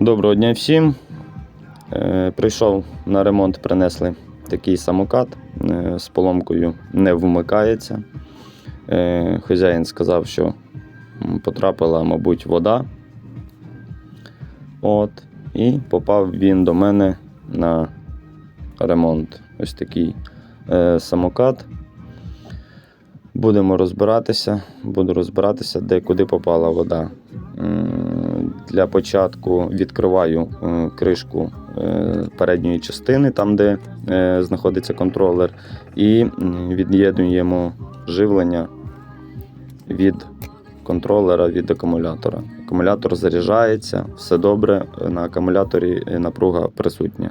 Доброго дня всім. Е, Прийшов на ремонт, принесли такий самокат е, з поломкою не вмикається. Е, Хазяїн сказав, що потрапила, мабуть, вода. От. І попав він до мене на ремонт. Ось такий самокат. Будемо розбиратися, буду розбиратися, де куди попала вода. Для початку відкриваю е, кришку е, передньої частини, там де е, знаходиться контролер, і від'єднуємо живлення від контролера від акумулятора. Акумулятор заряджається, все добре, на акумуляторі напруга присутня.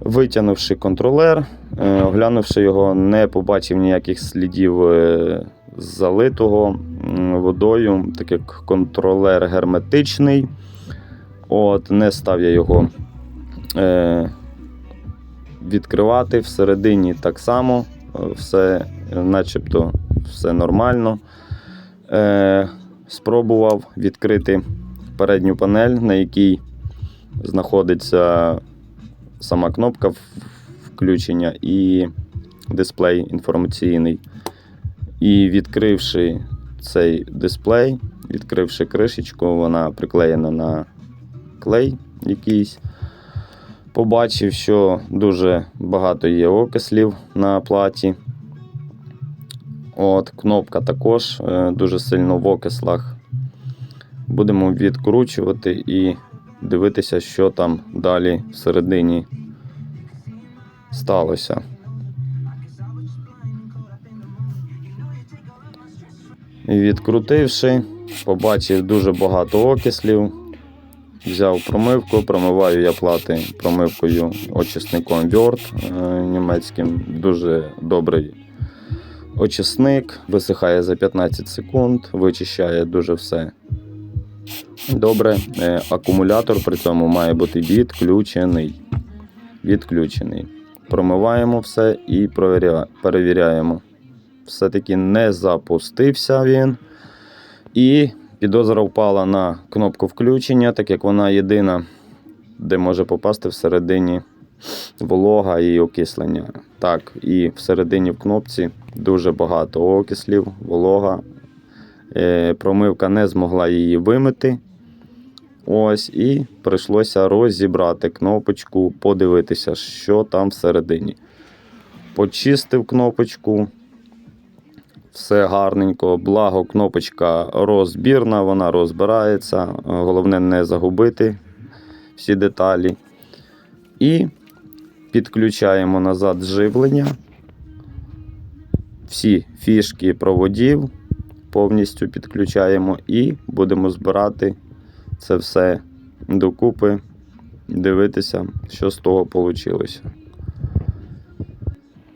Витягнувши контролер, оглянувши його, не побачив ніяких слідів залитого водою, так як контролер герметичний. От, не став я його е, відкривати всередині так само, е, все начебто все нормально. Е, спробував відкрити передню панель, на якій знаходиться сама кнопка включення і дисплей інформаційний. І відкривши цей дисплей, відкривши кришечку, вона приклеєна на клей якийсь. Побачив, що дуже багато є окислів на платі. От, кнопка також е, дуже сильно в окислах. Будемо відкручувати і дивитися, що там далі всередині сталося. Відкрутивши, побачив дуже багато окислів. Взяв промивку, промиваю я плати промивкою очисником Word е, німецьким. Дуже добрий очисник, висихає за 15 секунд, вичищає дуже все добре. Е, Акумулятор при цьому має бути відключений. Відключений. Промиваємо все і перевіряємо. Все-таки не запустився він. І підозра впала на кнопку включення, так як вона єдина, де може попасти всередині волога і окислення. Так, і всередині в кнопці дуже багато окислів, волога. Е, промивка не змогла її вимити. Ось, і прийшлося розібрати кнопочку, подивитися, що там всередині. Почистив кнопочку. Все гарненько, благо кнопочка розбірна, вона розбирається. Головне не загубити всі деталі. І підключаємо назад живлення. Всі фішки проводів повністю підключаємо і будемо збирати це все докупи, дивитися, що з того вийшло.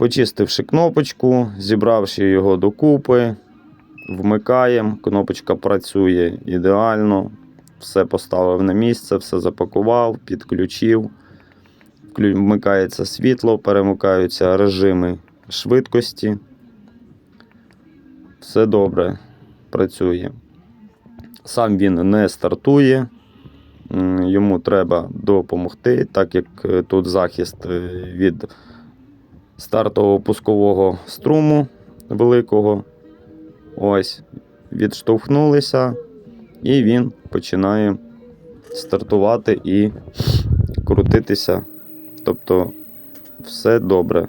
Почистивши кнопочку, зібравши його докупи, вмикаємо, кнопочка працює ідеально, все поставив на місце, все запакував, підключив. Вмикається світло, перемикаються режими швидкості. Все добре працює. Сам він не стартує, йому треба допомогти, так як е, тут захист е, від стартового пускового струму великого. Ось, відштовхнулися, і він починає стартувати і крутитися. Тобто все добре.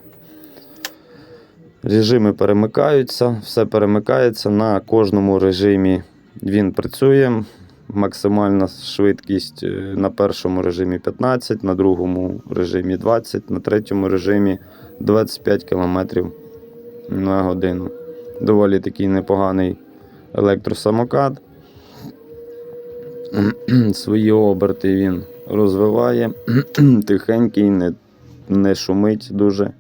Режими перемикаються, все перемикається на кожному режимі. Він працює. Максимальна швидкість е, на першому режимі 15, на другому режимі 20, на третьому режимі 25 км на годину. Доволі такий непоганий електросамокат. Свої оберти він розвиває, тихенький, не, не шумить дуже.